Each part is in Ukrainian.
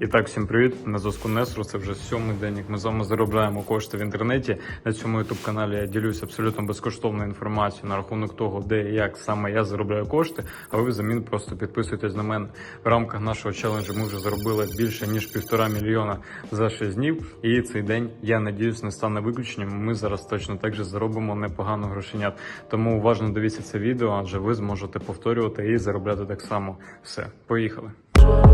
І так, всім привіт. На зв'язку Несру. Це вже сьомий день, як ми з вами заробляємо кошти в інтернеті. На цьому youtube каналі я ділюся абсолютно безкоштовною інформацією на рахунок того, де і як саме я заробляю кошти. А ви взамін просто підписуйтесь на мене. В рамках нашого челенджу ми вже заробили більше ніж півтора мільйона за 6 днів. І цей день я надіюсь не стане виключенням. Ми зараз точно так же заробимо непогано грошенят. Тому уважно дивіться це відео, адже ви зможете повторювати і заробляти так само. Все, поїхали.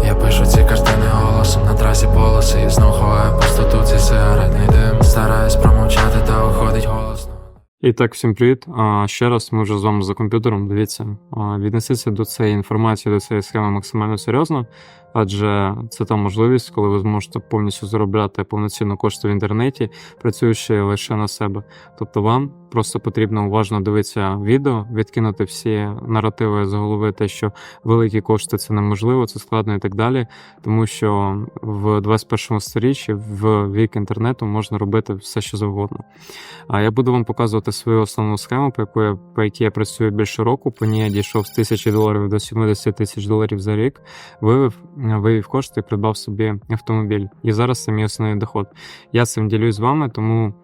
Я пишу ці картини голосом на трасі полоси І знов ховаю пустоту цей сигаретний дим Стараюсь промовчати та уходить голосно І так, всім привіт. А, ще раз ми вже з вами за комп'ютером. Дивіться, а, віднесіться до цієї інформації, до цієї схеми максимально серйозно, адже це та можливість, коли ви зможете повністю заробляти повноцінно кошти в інтернеті, працюючи лише на себе. Тобто вам просто потрібно уважно дивитися відео, відкинути всі наративи з голови, те, що великі кошти це неможливо, це складно і так далі. Тому що в 21 сторіччі в вік інтернету можна робити все, що завгодно. А я буду вам показувати свою основну схему, по якій я, по якій я працюю більше року. По ній я дійшов з 1000 доларів до 70 тисяч доларів за рік. Вивів, вивів кошти придбав собі автомобіль. І зараз це мій основний доход. Я цим ділюсь з вами, тому.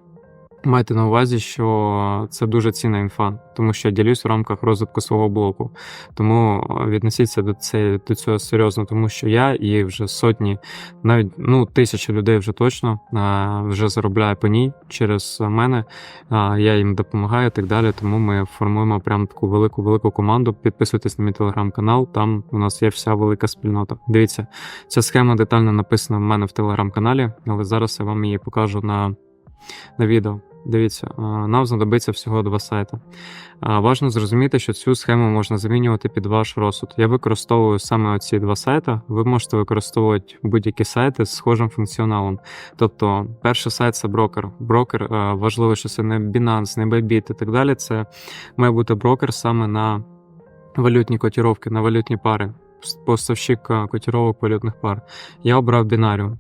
Майте на увазі, що це дуже цінна інфа, тому що я ділюсь в рамках розвитку свого блоку. Тому віднесіться до цієї до цього серйозно, тому що я і вже сотні, навіть ну тисячі людей вже точно а, вже заробляє по ній через мене. А, я їм допомагаю і так далі. Тому ми формуємо прям таку велику велику команду. Підписуйтесь на мій телеграм-канал. Там у нас є вся велика спільнота. Дивіться, ця схема детально написана в мене в телеграм-каналі, але зараз я вам її покажу на, на відео. Дивіться, нам знадобиться всього два сайти. Важно зрозуміти, що цю схему можна замінювати під ваш розсуд. Я використовую саме оці два сайти. Ви можете використовувати будь-які сайти з схожим функціоналом. Тобто, перший сайт це брокер. Брокер важливо, що це не Binance, не Bybit і так далі. Це має бути брокер саме на валютні котіровки, на валютні пари. Поставщик котіровок валютних пар. Я обрав бінаріум.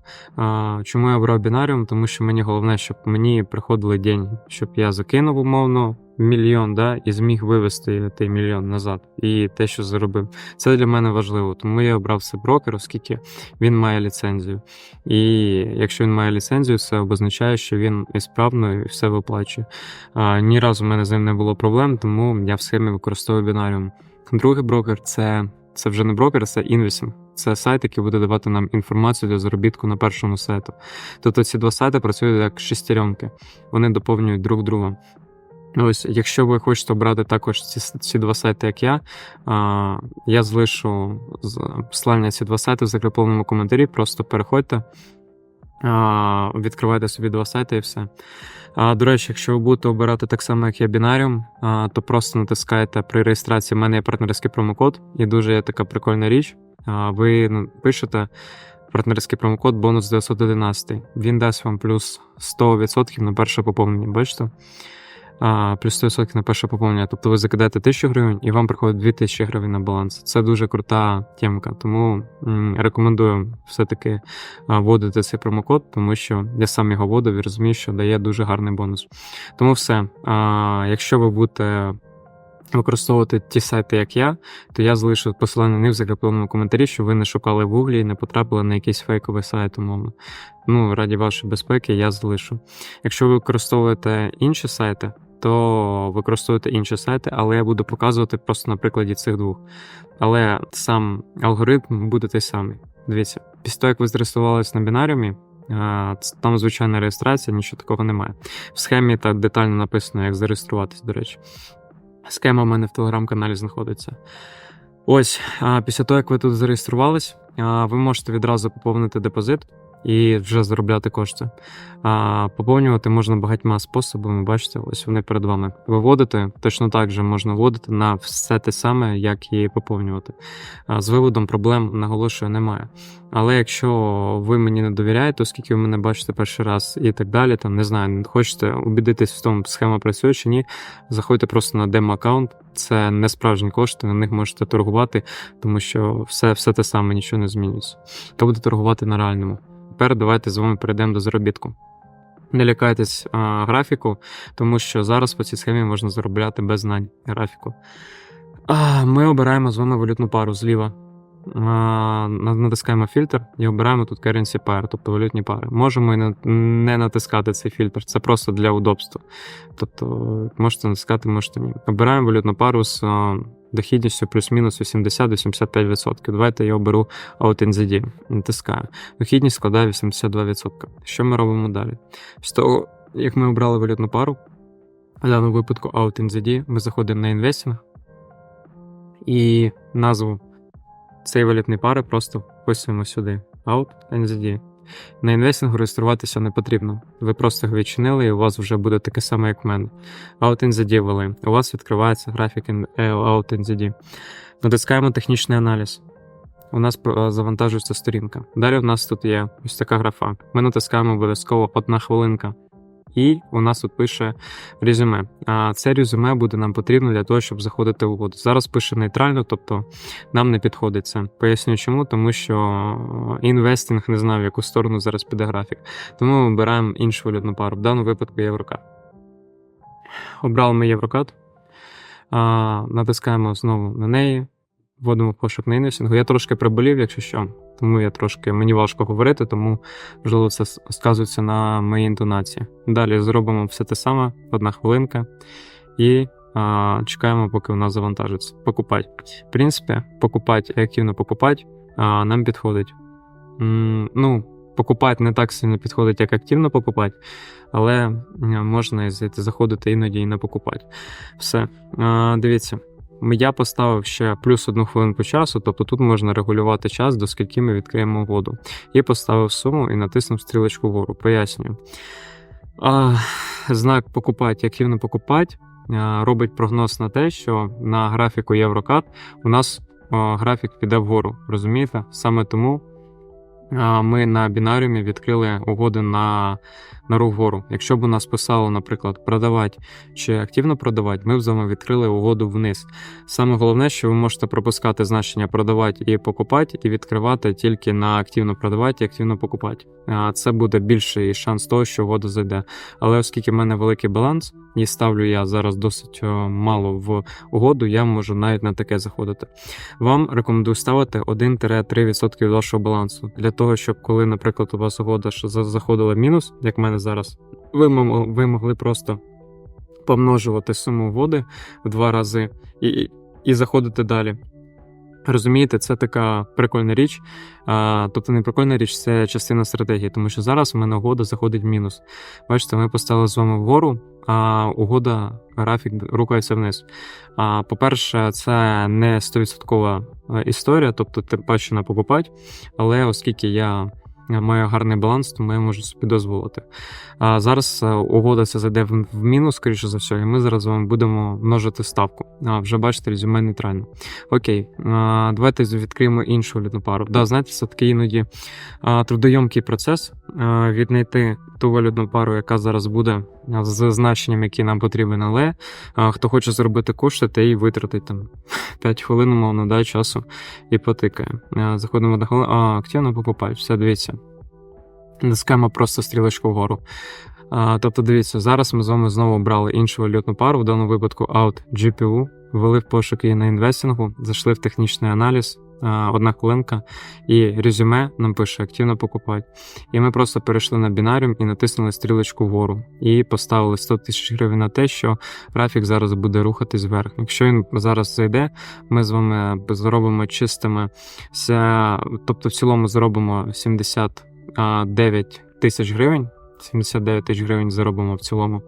Чому я обрав бінаріум? Тому що мені головне, щоб мені приходили деньги, щоб я закинув умовно мільйон, да, і зміг вивести той мільйон назад. І те, що заробив. Це для мене важливо. Тому я обрав цей брокер, оскільки він має ліцензію. І якщо він має ліцензію, це означає, що він і справно і все виплачує. А, Ні разу в мене з ним не було проблем, тому я в схемі використовую бінаріум. Другий брокер це. Це вже не брокер, це інвесінг. Це сайт, який буде давати нам інформацію для заробітку на першому сайту. Тобто ці два сайти працюють як шестеренки, вони доповнюють друг друга. Ось, якщо ви хочете обрати також ці, ці два сайти, як я, а, я залишу посилання ці два сайти в закріпленому коментарі. Просто переходьте, а, відкривайте собі два сайти і все. А, До речі, якщо ви будете обирати так само, як я бінаріум, а, то просто натискайте при реєстрації. в мене є партнерський промокод, і дуже є така прикольна річ. А, Ви ну, пишете партнерський промокод бонус 911. Він дасть вам плюс 100% на перше поповнення. Бачите? А, плюс 100% на перше поповнення. Тобто ви закидаєте 1000 гривень і вам приходить 2000 гривень на баланс. Це дуже крута тємка. Тому м, рекомендую все-таки а, вводити цей промокод, тому що я сам його вводив і розумію, що дає дуже гарний бонус. Тому все. А, якщо ви будете. Використовувати ті сайти, як я, то я залишу посилання на них в закріпленому коментарі, щоб ви не шукали в гуглі і не потрапили на якийсь фейковий сайт, умовно. Ну, раді вашої безпеки, я залишу. Якщо ви використовуєте інші сайти, то використовуйте інші сайти, але я буду показувати просто на прикладі цих двох. Але сам алгоритм буде той самий. Дивіться, після того, як ви зареєструвалися на бінаріумі, там звичайна реєстрація, нічого такого немає. В схемі так детально написано, як зареєструватись, до речі. Схема в мене в телеграм-каналі знаходиться. Ось, після того, як ви тут зареєструвались, ви можете відразу поповнити депозит і вже заробляти кошти. А, поповнювати можна багатьма способами, бачите, ось вони перед вами. Виводити точно так же можна вводити на все те саме, як і поповнювати. А, з виводом проблем, наголошую, немає. Але якщо ви мені не довіряєте, оскільки ви мене бачите перший раз і так далі, там не знаю, не хочете убідитись в тому, схема працює чи ні, заходьте просто на демо-аккаунт. Це не справжні кошти, на них можете торгувати, тому що все, все те саме, нічого не змінюється. То буде торгувати на реальному. Тепер давайте з вами перейдемо до заробітку. Не лякайтесь а, графіку, тому що зараз по цій схемі можна заробляти без знань графіку. А, ми обираємо з вами валютну пару зліва. на- натискаємо фільтр і обираємо тут currency pair, тобто валютні пари. Можемо і не- натискати цей фільтр, це просто для удобства. Тобто можете натискати, можете ні. Обираємо валютну пару з а, дохідністю плюс-мінус 80-85%. Давайте я оберу OutNZD. Натискаю. Дохідність складає 82%. Що ми робимо далі? Після того, як ми обрали валютну пару, в даному випадку OutNZD, ми заходимо на інвестинг і назву цієї валютної пари просто вписуємо сюди. OutNZD. На інвестингу реєструватися не потрібно. Ви просто його відчинили, і у вас вже буде таке саме, як в мене. OutNZD ввели. У вас відкривається графік е, OutNZD. Натискаємо технічний аналіз. У нас завантажується сторінка. Далі у нас тут є ось така графа. Ми натискаємо обов'язково одна хвилинка. І у нас тут пише резюме. А це резюме буде нам потрібно для того, щоб заходити в угоду. Зараз пише нейтрально, тобто нам не підходить це. Поясню чому, тому що інвестинг не знав, в яку сторону зараз піде графік. Тому ми обираємо іншу валютну пару. В даному випадку єврокат. Обрали ми єврокат. Натискаємо знову на неї, вводимо пошук на інвестингу. Я трошки приболів, якщо що. Тому я трошки мені важко говорити, тому можливо це сказується на моїй інтонації. Далі зробимо все те саме, одна хвилинка, і а, чекаємо, поки у нас завантажиться. Покупати. В принципі, покупати і активно покупати а, нам підходить. М, ну, покупати не так сильно підходить, як активно покупати, але можна заходити іноді і не покупати. Все. А, дивіться. Я поставив ще плюс одну хвилинку часу, тобто тут можна регулювати час, до скільки ми відкриємо воду. І поставив суму і натиснув стрілочку вгору. Пояснюю. А, знак покупати, активно покупати, робить прогноз на те, що на графіку Єврокат у нас графік піде вгору. Розумієте? Саме тому ми на бінаріумі відкрили угоди на, на рух вгору. Якщо б у нас писало, наприклад, продавати чи активно продавати, ми б з вами відкрили угоду вниз. Саме головне, що ви можете пропускати значення продавати і покупати, і відкривати тільки на активно продавати і активно покупати. А, Це буде більший шанс того, що угода зайде. Але оскільки в мене великий баланс, і ставлю я зараз досить мало в угоду, я можу навіть на таке заходити. Вам рекомендую ставити 1-3% від вашого балансу для того, щоб коли, наприклад, у вас угода заходила мінус, як в мене зараз, ви, ви могли просто помножувати суму угоди в два рази і, і заходити далі. Розумієте, це така прикольна річ. А, тобто не прикольна річ, це частина стратегії, тому що зараз у мене угода заходить в мінус. Бачите, ми поставили з вами вгору, а угода, графік рухається вниз. А, по-перше, це не 100% історія, тобто тим паче на покупати, але оскільки я маю гарний баланс, тому я можу собі дозволити. А зараз е, угода це зайде в мінус, скоріше за все, і ми зараз з будемо множити ставку. А, вже бачите, резюме нейтрально. Окей, а, давайте відкриємо іншу валютну пару. Да, знаєте, це такий іноді трудойомкий процес віднайти ту валютну пару, яка зараз буде з значенням, які нам потрібен, але хто хоче зробити кошти, те і витратить там 5 хвилин, умовно, дай часу і потикає. Заходимо на хвилину, а активно покупати. Все, дивіться. Натискаємо просто стрілочку вгору. А, тобто, дивіться, зараз ми з вами знову обрали іншу валютну пару, в даному випадку Out GPU, ввели в пошук її на інвестингу, зайшли в технічний аналіз, одна хвилинка, і резюме нам пише активно покупати. І ми просто перейшли на бінаріум і натиснули стрілочку вгору. І поставили 100 тисяч гривень на те, що графік зараз буде рухатись вверх. Якщо він зараз зайде, ми з вами зробимо чистими, тобто в цілому зробимо 79 тисяч гривень. 79 тисяч гривень заробимо в цілому.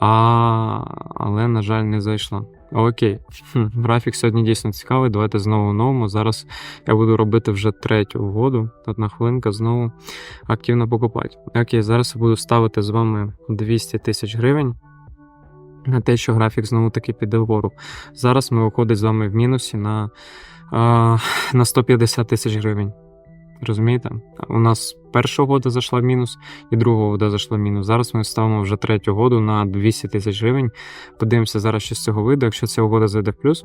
А, але, на жаль, не зайшла. Окей. Хм, графік сьогодні дійсно цікавий. Давайте знову новому. Зараз я буду робити вже третю угоду. Одна хвилинка знову активно покупати. Окей, зараз я буду ставити з вами 200 тисяч гривень. На те, що графік знову таки піде вгору. Зараз ми виходить з вами в мінусі на, на 150 тисяч гривень. Розумієте? У нас перша угода зайшла в мінус, і друга угода зайшла в мінус. Зараз ми ставимо вже третю угоду на 200 тисяч гривень. Подивимося зараз, що з цього вийде. Якщо ця угода зайде в плюс,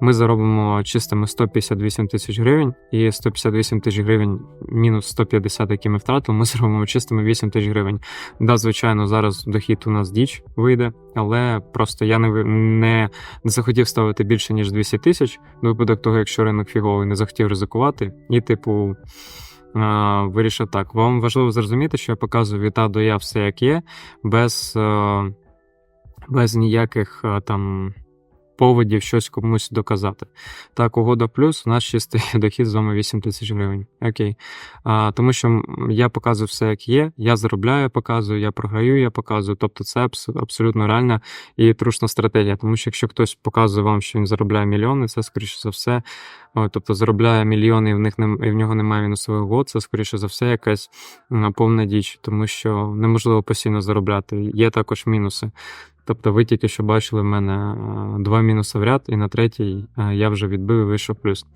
ми заробимо чистими 158 тисяч гривень, і 158 тисяч гривень мінус 150, які ми втратили, ми зробимо чистими 8 тисяч гривень. Да, звичайно, зараз дохід у нас діч вийде, але просто я не, не, захотів ставити більше, ніж 200 тисяч, на випадок того, якщо ринок фіговий, не захотів ризикувати, і, типу, вирішив так. Вам важливо зрозуміти, що я показую від А до Я все як є, без, е, без ніяких е, там. Поводів щось комусь доказати. Так, угода плюс, у нас чистий дохід з вами 8 тисяч гривень. Окей. А, тому що я показую все, як є. Я заробляю, я показую, я програю, я показую. Тобто це абс- абсолютно реальна і трушна стратегія. Тому що якщо хтось показує вам, що він заробляє мільйони, це скоріше за все. Тобто заробляє мільйони, і в них нем- і в нього немає мінусових угод, це скоріше за все якась повна діч, тому що неможливо постійно заробляти. Є також мінуси. Тобто ви тільки що бачили в мене е, два мінуси в ряд, і на третій е, я вже відбив і вийшов плюс.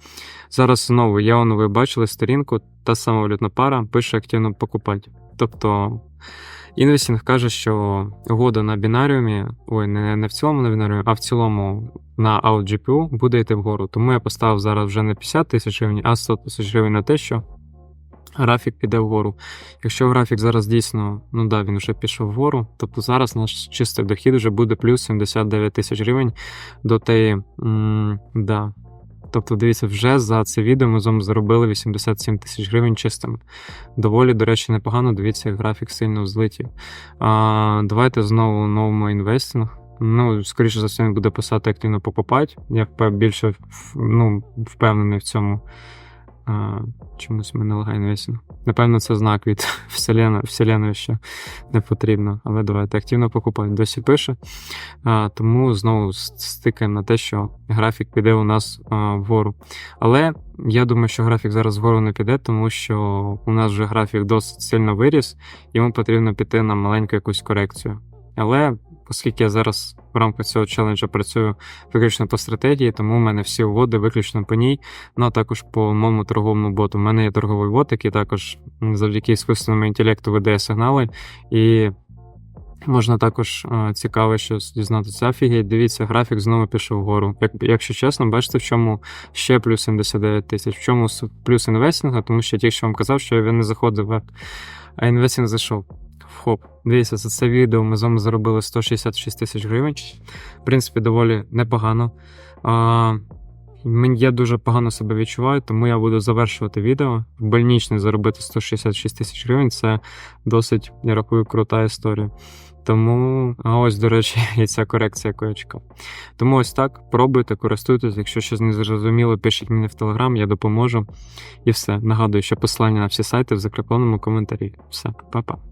Зараз знову я воно ви бачили сторінку, та сама валютна пара пише активно покупати. Тобто інвестінг каже, що угода на бінаріумі, ой, не, не в цілому на бінаріумі, а в цілому на OutGPU буде йти вгору. Тому я поставив зараз вже не 50 тисяч гривень, а 100 тисяч гривень на те, що графік піде вгору. Якщо графік зараз дійсно, ну да, він вже пішов вгору, тобто зараз наш чистий дохід вже буде плюс 79 тисяч гривень до. М, да. Тобто, дивіться, вже за це відео ми з заробили 87 тисяч гривень чистими. Доволі, до речі, непогано. Дивіться, графік сильно взлетів. А, давайте знову новому інвестинг. Ну, скоріше за все, він буде писати активно покупати. Я більше ну, впевнений в цьому. А, чомусь мене лагає інвестинг. Напевно, це знак від вселеної, що не потрібно. Але давайте активно покупати. Досі пише. А, тому знову стикаємо на те, що графік піде у нас а, вгору. Але я думаю, що графік зараз вгору не піде, тому що у нас вже графік досить сильно виріс, йому потрібно піти на маленьку якусь корекцію. Але оскільки я зараз в рамках цього челенджа працюю виключно по стратегії, тому в мене всі угоди виключно по ній. Ну а також по моєму торговому боту. У мене є торговий бот, який також завдяки іскусственному інтелекту видає сигнали. І можна також е, цікаво щось дізнатися. Офігеть, дивіться, графік знову пішов вгору. Як, якщо чесно, бачите, в чому ще плюс 79 тисяч, в чому плюс інвестинга, тому що я тільки що вам казав, що він не заходив а інвестинг зайшов. Хоп, дивіться, за це відео ми з вами заробили 166 тисяч гривень. В принципі, доволі непогано. А, я дуже погано себе відчуваю, тому я буду завершувати відео. В больничний заробити 166 тисяч гривень це досить, я рахую, крута історія. Тому, а ось, до речі, і ця корекція, яку я чекав. Тому ось так, пробуйте, користуйтесь. Якщо щось не зрозуміло, пишіть мені в телеграм, я допоможу. І все. Нагадую, що посилання на всі сайти в закріпленому коментарі. Все, па-па.